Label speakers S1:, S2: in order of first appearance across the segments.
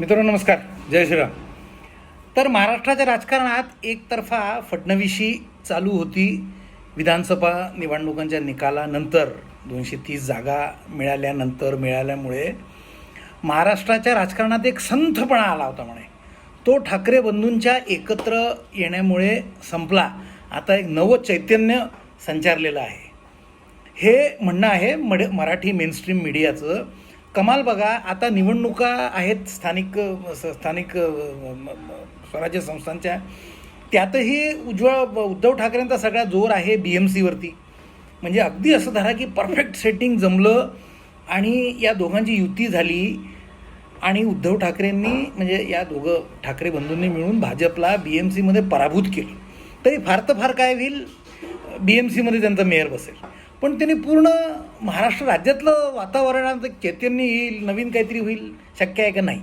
S1: मित्रांनो नमस्कार. जय श्रीराम. तर महाराष्ट्राच्या राजकारणात एकतर्फा फडणवीशी चालू होती विधानसभा निवडणुकांच्या निकालानंतर. दोनशे तीस जागा मिळाल्यानंतर मिळाल्यामुळे महाराष्ट्राच्या राजकारणात एक संथपणा आला होता म्हणे. तो ठाकरे बंधूंच्या एकत्र येण्यामुळे संपला. आता एक नवं चैतन्य संचारलेलं आहे. हे म्हणणं आहे मड मराठी मेनस्ट्रीम मीडियाचं कमाल बघा आता निवडणुका आहेत स्थानिक स- स्थानिक स्वराज्य संस्थांच्या. त्यातही उज्ज्वल उद्धव ठाकरेंचा सगळा जोर आहे बी एम सीवरती म्हणजे अगदी असं धरा की परफेक्ट सेटिंग जमलं आणि या दोघांची युती झाली आणि उद्धव ठाकरेंनी म्हणजे या दोघं ठाकरे बंधूंनी मिळून भाजपला बी एम सीमध्ये पराभूत केलं. तरी फार तर फार काय होईल? बी एम सीमध्ये त्यांचा मेयर बसेल. पण त्यांनी पूर्ण महाराष्ट्र राज्यातलं वातावरणाचं चैतन्य येईल नवीन काहीतरी होईल शक्य आहे का नाही?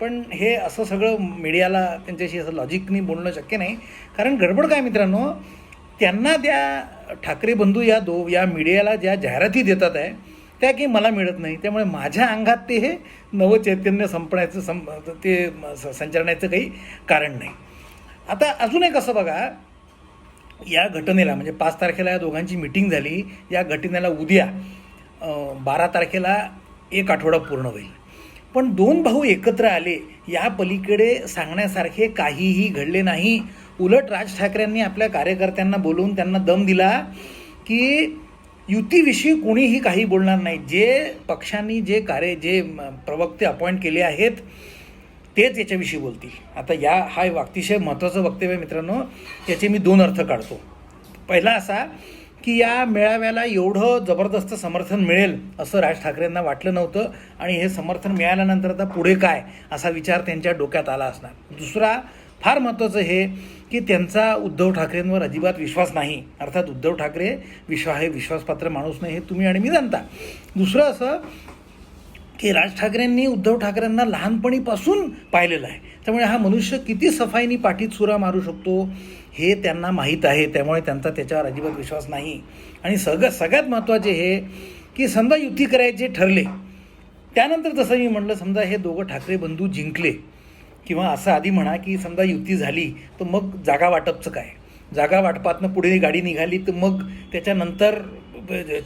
S1: पण हे असं सगळं मीडियाला त्यांच्याशी असं लॉजिकनी बोलणं शक्य नाही. कारण गडबड काय मित्रांनो त्यांना त्या ठाकरे बंधू या दो या मीडियाला ज्या जाहिराती देतात आहे त्या काही मला मिळत नाही. त्यामुळे माझ्या अंगात ते हे नवचैतन्य संपण्याचं सं ते स- काही कारण नाही. आता अजून एक असं बघा या घटनेला म्हणजे पाच तारखेला या दोघांची मिटिंग झाली. या घटनेला उद्या बारा तारखेला एक आठवडा पूर्ण होईल. पण दोन भाऊ एकत्र आले या पलीकडे सांगण्यासारखे काहीही घडले नाही. उलट राज ठाकरेंनी आपल्या कार्यकर्त्यांना बोलवून त्यांना दम दिला की युतीविषयी कोणीही काही बोलणार नाही. जे पक्षांनी जे कार्य जे प्रवक्ते अपॉइंट केले आहेत तेच याच्याविषयी बोलतील आता या हा एक अतिशय महत्त्वाचं वक्तव्य आहे मित्रांनो याचे मी दोन अर्थ काढतो. पहिला असा की या मेळाव्याला एवढं जबरदस्त समर्थन मिळेल असं राज ठाकरेंना वाटलं नव्हतं आणि हे समर्थन मिळाल्यानंतर आता पुढे काय असा विचार त्यांच्या डोक्यात आला असणार. दुसरा फार महत्त्वाचं हे की त्यांचा उद्धव ठाकरेंवर अजिबात विश्वास नाही. अर्थात उद्धव ठाकरे विश्वा हे विश्वासपात्र माणूस नाही हे तुम्ही आणि मी जाणता. दुसरं असं की राज ठाकरेंनी उद्धव ठाकरेंना लहानपणीपासून पाहिलेलं आहे. त्यामुळे हा मनुष्य किती सफाईनी पाठीत सुरा मारू शकतो हे त्यांना माहीत आहे. त्यामुळे त्यांचा त्याच्यावर अजिबात विश्वास नाही. आणि सगळं सगळ्यात महत्त्वाचे हे की समजा युती करायचे ठरले त्यानंतर जसं मी म्हटलं समजा हे दोघं ठाकरे बंधू जिंकले किंवा असं आधी म्हणा की समजा युती झाली तर मग जागा वाटपचं काय? जागा वाटपातनं पुढे गाडी निघाली तर मग त्याच्यानंतर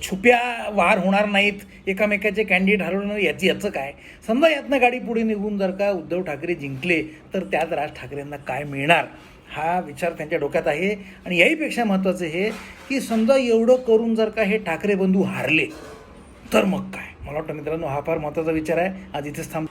S1: छुप्या वार होणार नाहीत. एकामेकाचे कॅन्डिडेट हरवणार याची याचं काय? समजा यातनं गाडी पुढे निघून जर का उद्धव ठाकरे जिंकले तर त्यात राज ठाकरेंना काय मिळणार? हा विचार त्यांच्या डोक्यात आहे. आणि याहीपेक्षा महत्त्वाचं हे की समजा एवढं करून जर का हे ठाकरे बंधू हारले तर मग काय? मला वाटतं मित्रांनो हा फार महत्त्वाचा विचार आहे. आज इथेच थांब